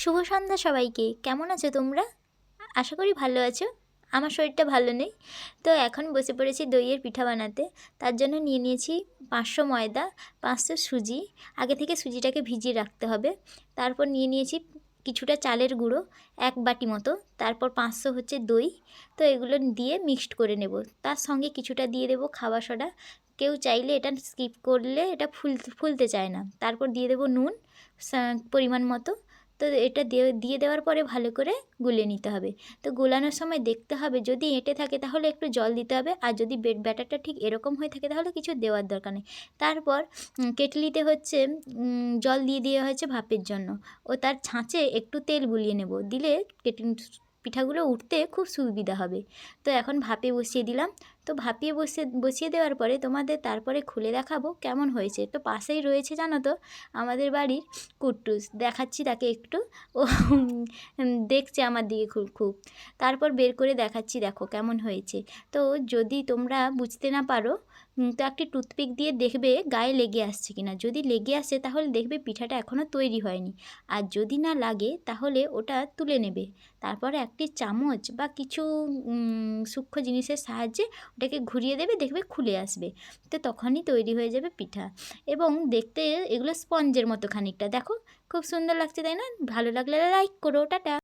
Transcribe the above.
শুভ সন্ধ্যা সবাইকে। কেমন আছো তোমরা? আশা করি ভালো আছো। আমার শরীরটা ভালো নেই। তো এখন বসে পড়েছি দইয়ের পিঠা বানাতে। তার জন্য নিয়ে নিয়েছি পাঁচশো ময়দা, পাঁচশো সুজি। আগে থেকে সুজিটাকে ভিজিয়ে রাখতে হবে। তারপর নিয়ে নিয়েছি কিছুটা চালের গুঁড়ো, এক বাটি মতো। তারপর পাঁচশো হচ্ছে দই। তো এগুলো দিয়ে মিক্সড করে নেব। তার সঙ্গে কিছুটা দিয়ে দেবো খাওয়া সোডা। কেউ চাইলে এটা স্কিপ করলে এটা ফুল, ফুলতে চায় না। তারপর দিয়ে দেবো নুন পরিমাণ মতো। তো এটা দিয়ে দেওয়ার পরে ভালো করে গুলে নিতে হবে। তো গোলানোর সময় দেখতে হবে, যদি এঁটে থাকে তাহলে একটু জল দিতে হবে, আর যদি ব্যাটারটা ঠিক এরকম হয়ে থাকে তাহলে কিছু দেওয়ার দরকার নেই। তারপর কেটলিতে হচ্ছে জল দিয়ে দেওয়া হয়েছে ভাপের জন্য। ও তার ছাঁচে একটু তেল বুলিয়ে নেব, দিলে কেটলি পিঠাগুলো উঠতে খুব সুবিধা হবে। তো এখন ভাপে বসিয়ে দিলাম। তো ভাপিয়ে বসিয়ে বসিয়ে দেওয়ার পরে তোমাদের তারপরে খুলে দেখাবো কেমন হয়েছে। তো পাশেই রয়েছে জানো তো আমাদের বাড়ির কুট্টুস। দেখাচ্ছি তাকে একটু। ও দেখছে আমার দিকে খুব খুব। তারপর বের করে দেখাচ্ছি, দেখো কেমন হয়েছে। তো যদি তোমরা বুঝতে না পারো তো একটি টুথপিক দিয়ে দেখবে গায়ে লেগে আসছে কিনা। যদি লেগে আসে তাহলে দেখবে পিঠাটা এখনও তৈরি হয়নি। আর যদি না লাগে তাহলে ওটা তুলে নেবে। তারপরে একটি চামচ বা কিছু সূক্ষ্ম জিনিসের সাহায্যে ওটাকে ঘুরিয়ে দেবে, দেখবে খুলে আসবে। তো তখনই তৈরি হয়ে যাবে পিঠা। এবং দেখতে এগুলো স্পঞ্জের মতো খানিকটা। দেখো, খুব সুন্দর লাগছে, তাই না? ভালো লাগলে লাইক করো, টাটা!